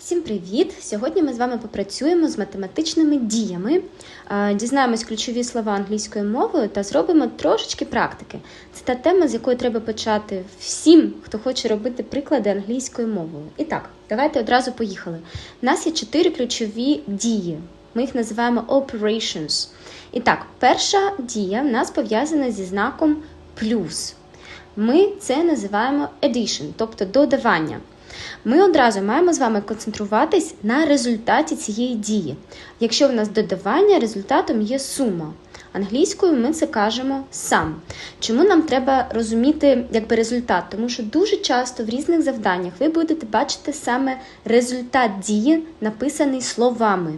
Всім привіт! Сьогодні ми з вами попрацюємо з математичними діями, дізнаємось ключові слова англійською мовою та зробимо трошечки практики. Це та тема, з якої треба почати всім, хто хоче робити приклади англійською мовою. І так, давайте одразу поїхали. У нас є чотири ключові дії. Ми їх називаємо operations. І так, перша дія в нас пов'язана зі знаком плюс. Ми це називаємо addition, тобто додавання. Ми одразу маємо з вами концентруватись на результаті цієї дії. Якщо в нас додавання, результатом є сума. Англійською ми це кажемо сам. Чому нам треба розуміти якби результат? Тому що дуже часто в різних завданнях ви будете бачити саме результат дії, написаний словами.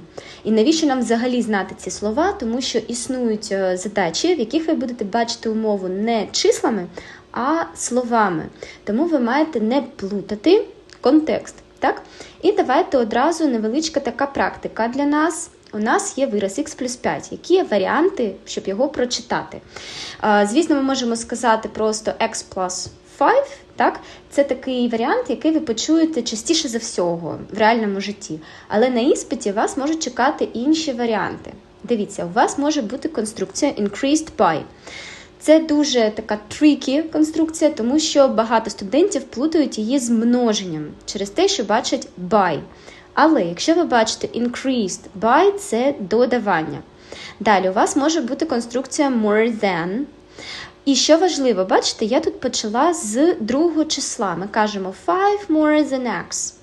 І навіщо нам взагалі знати ці слова? Тому що існують е, задачі, в яких ви будете бачити умову не числами, а словами. Тому ви маєте не плутати контекст. Так? І давайте одразу невеличка така практика для нас. У нас є вираз x плюс 5. Які є варіанти, щоб його прочитати? Звісно, ми можемо сказати просто x plus 5. Так? Це такий варіант, який ви почуєте частіше за всього в реальному житті. Але на іспиті вас можуть чекати інші варіанти. Дивіться, у вас може бути конструкція increased by. Це дуже така трікі конструкція, тому що багато студентів плутають її з множенням через те, що бачать by. Але якщо ви бачите increased by, це додавання. Далі у вас може бути конструкція more than. І що важливо, бачите, я тут почала з другого числа. Ми кажемо 5 more than x.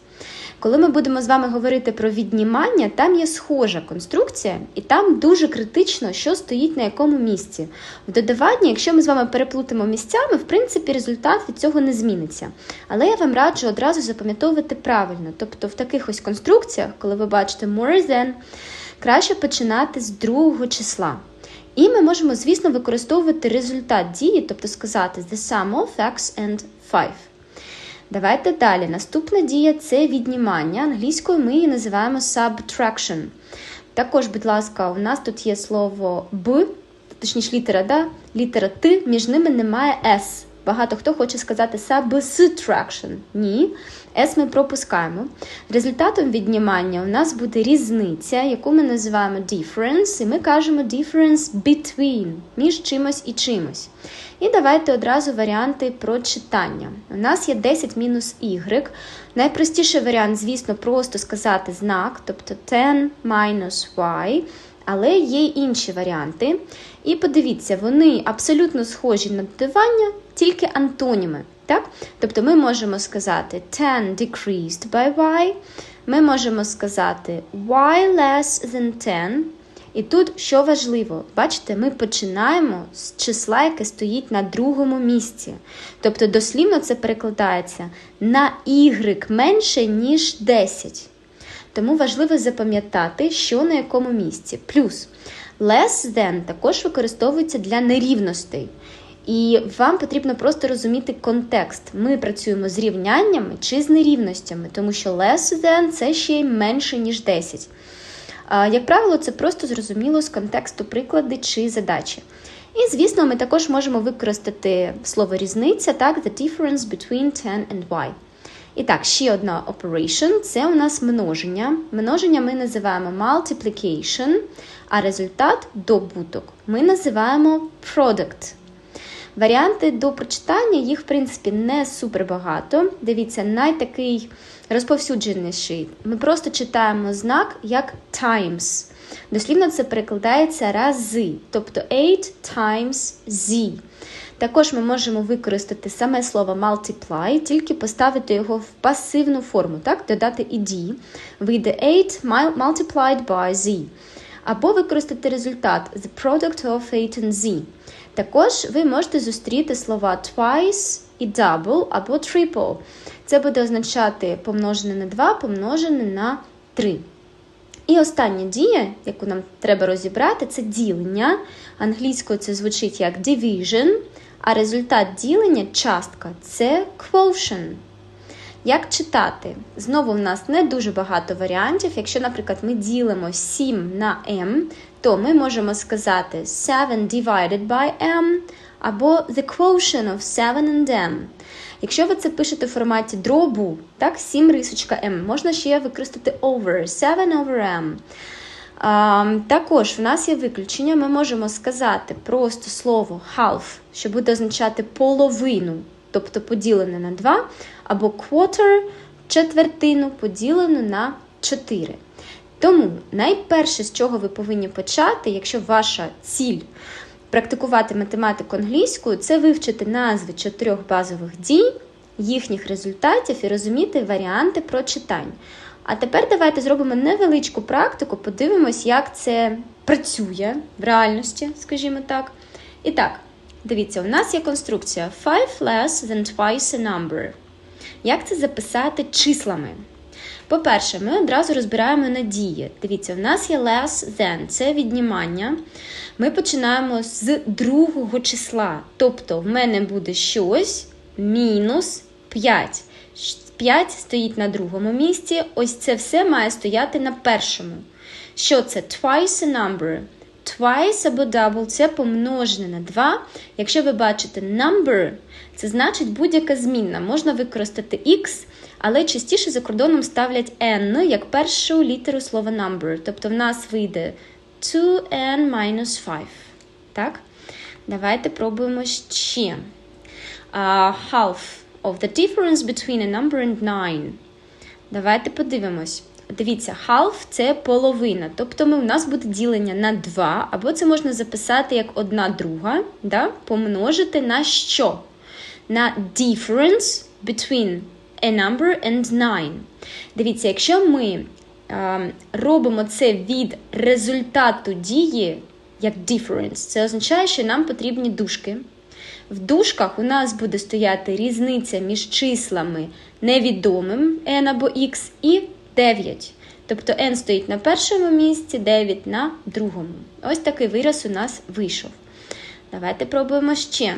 Коли ми будемо з вами говорити про віднімання, там є схожа конструкція, і там дуже критично, що стоїть на якому місці. В додаванні, якщо ми з вами переплутимо місцями, в принципі, результат від цього не зміниться. Але я вам раджу одразу запам'ятовувати правильно. Тобто в таких ось конструкціях, коли ви бачите more than, краще починати з другого числа. І ми можемо, звісно, використовувати результат дії, тобто сказати the sum of x and 5. Давайте далі. Наступна дія це віднімання. Англійською ми її називаємо subtraction. Також, будь ласка, у нас тут є слово Б, точніше літера да, літера Т, між ними немає С. Багато хто хоче сказати subtraction. Ні. S ми пропускаємо. Результатом віднімання у нас буде різниця, яку ми називаємо difference, і ми кажемо difference between між чимось і чимось. І давайте одразу варіанти прочитання. У нас є 10 мінус y. Найпростіший варіант, звісно, просто сказати знак, тобто 10 minus y. Але є інші варіанти. І подивіться, вони абсолютно схожі на додавання, тільки антоніми. Так? Тобто ми можемо сказати 10 decreased by y. Ми можемо сказати y less than 10. І тут що важливо, бачите, ми починаємо з числа, яке стоїть на другому місці. Тобто, дослівно це перекладається на y менше, ніж 10. Тому важливо запам'ятати, що на якому місці. Плюс less than також використовується для нерівностей. І вам потрібно просто розуміти контекст. Ми працюємо з рівняннями чи з нерівностями, тому що less than це ще й менше, ніж 10. Як правило, це просто зрозуміло з контексту приклади чи задачі. І, звісно, ми також можемо використати слово різниця, так, the difference between 10 and y. І так, ще одна operation це у нас множення. Множення ми називаємо multiplication, а результат добуток ми називаємо product. Варіанти до прочитання, їх, в принципі, не супер багато. Дивіться, найтакий розповсюдженіший. Ми просто читаємо знак як times. Дослівно це перекладається рази, тобто 8 times z. Також ми можемо використати саме слово multiply, тільки поставити його в пасивну форму, так, додати ed. Вийде 8 multiplied by z. Або використати результат the product of 8 and z. Також ви можете зустріти слова twice і double або triple. Це буде означати помножене на 2, помножене на 3. І остання дія, яку нам треба розібрати, це ділення. Англійською це звучить як division, а результат ділення частка це quotient. Як читати? Знову в нас не дуже багато варіантів. Якщо, наприклад, ми ділимо 7 на m, то ми можемо сказати 7 divided by m або the quotient of 7 and m. Якщо ви це пишете в форматі дробу, так, 7 рисочка m, можна ще використати over, 7 over m. А, також в нас є виключення, ми можемо сказати просто слово half, що буде означати половину, тобто поділене на 2, або quarter, четвертину поділену на 4. Тому найперше, з чого ви повинні почати, якщо ваша ціль практикувати математику англійською, це вивчити назви чотирьох базових дій, їхніх результатів і розуміти варіанти прочитань. А тепер давайте зробимо невеличку практику, подивимось, як це працює в реальності, скажімо так. І так, дивіться, у нас є конструкція five less than twice a number. Як це записати числами? По-перше, ми одразу розбираємо надії. Дивіться, в нас є less than, це віднімання. Ми починаємо з другого числа. Тобто, в мене буде щось мінус 5. 5 стоїть на другому місці. Ось це все має стояти на першому. Що це? Twice a number. Twice або double це помножене на 2. Якщо ви бачите number, це значить будь-яка змінна. Можна використати x, але частіше за кордоном ставлять n як першу літеру слова number. Тобто в нас вийде 2n minus 5. Так? Давайте пробуємо ще. Uh, half of the difference between a number and 9. Давайте подивимось. Дивіться, half це половина. Тобто ми, у нас буде ділення на 2, або це можна записати як одна друга, да? помножити на що? На difference between a number and 9. Дивіться, якщо ми е, робимо це від результату дії, як difference, це означає, що нам потрібні дужки. В дужках у нас буде стояти різниця між числами невідомим n або x і 9. Тобто n стоїть на першому місці, 9 на другому. Ось такий вираз у нас вийшов. Давайте пробуємо ще.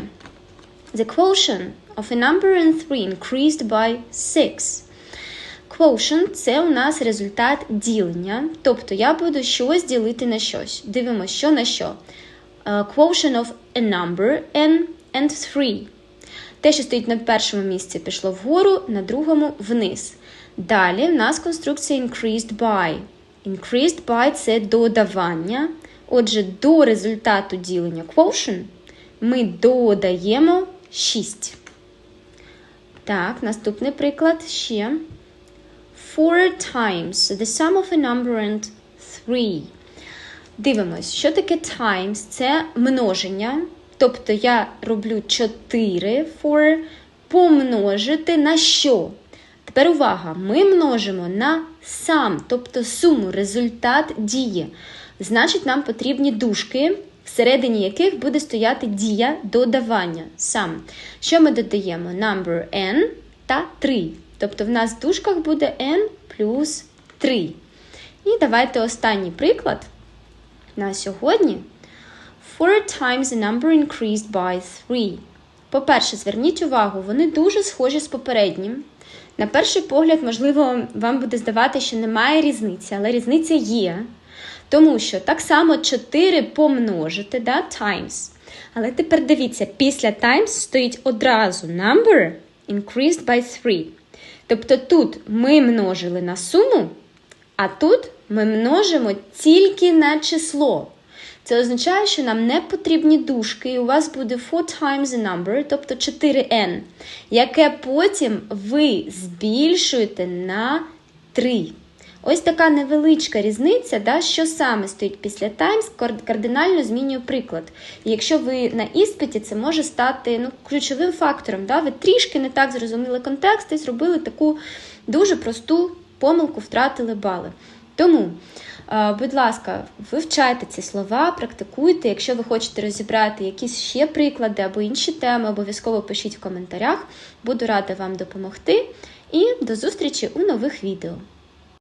The quotient of a number and 3 increased by 6. Quotient – це у нас результат ділення. Тобто я буду щось ділити на щось. Дивимося, що на що. Uh, quotient of a number n and 3. Те, що стоїть на першому місці, пішло вгору, на другому вниз. Далі в нас конструкція increased by. Increased by це додавання. Отже, до результату ділення quotient ми додаємо 6. Так, наступний приклад ще. Four times the sum of a number and 3. Дивимось, що таке times? Це множення. Тобто я роблю 4 for помножити на що? Тепер увага, ми множимо на сам, тобто суму, результат дії. Значить, нам потрібні дужки, всередині яких буде стояти дія додавання. Сам. Що ми додаємо? Number n та 3. Тобто в нас в дужках буде n плюс 3. І давайте останній приклад на сьогодні. Four times the number increased by 3. По-перше, зверніть увагу, вони дуже схожі з попереднім. На перший погляд, можливо, вам буде здавати, що немає різниці, але різниця є. Тому що так само 4 помножити, да, times. Але тепер дивіться, після times стоїть одразу number increased by 3. Тобто тут ми множили на суму, а тут ми множимо тільки на число. Це означає, що нам не потрібні дужки, і у вас буде 4 times the number, тобто 4n, яке потім ви збільшуєте на 3. Ось така невеличка різниця, да, що саме стоїть після times, кардинально змінює приклад. І якщо ви на іспиті, це може стати ну, ключовим фактором. Да? Ви трішки не так зрозуміли контекст і зробили таку дуже просту помилку, втратили бали. Тому. Будь ласка, вивчайте ці слова, практикуйте. Якщо ви хочете розібрати якісь ще приклади або інші теми, обов'язково пишіть в коментарях. Буду рада вам допомогти. І до зустрічі у нових відео.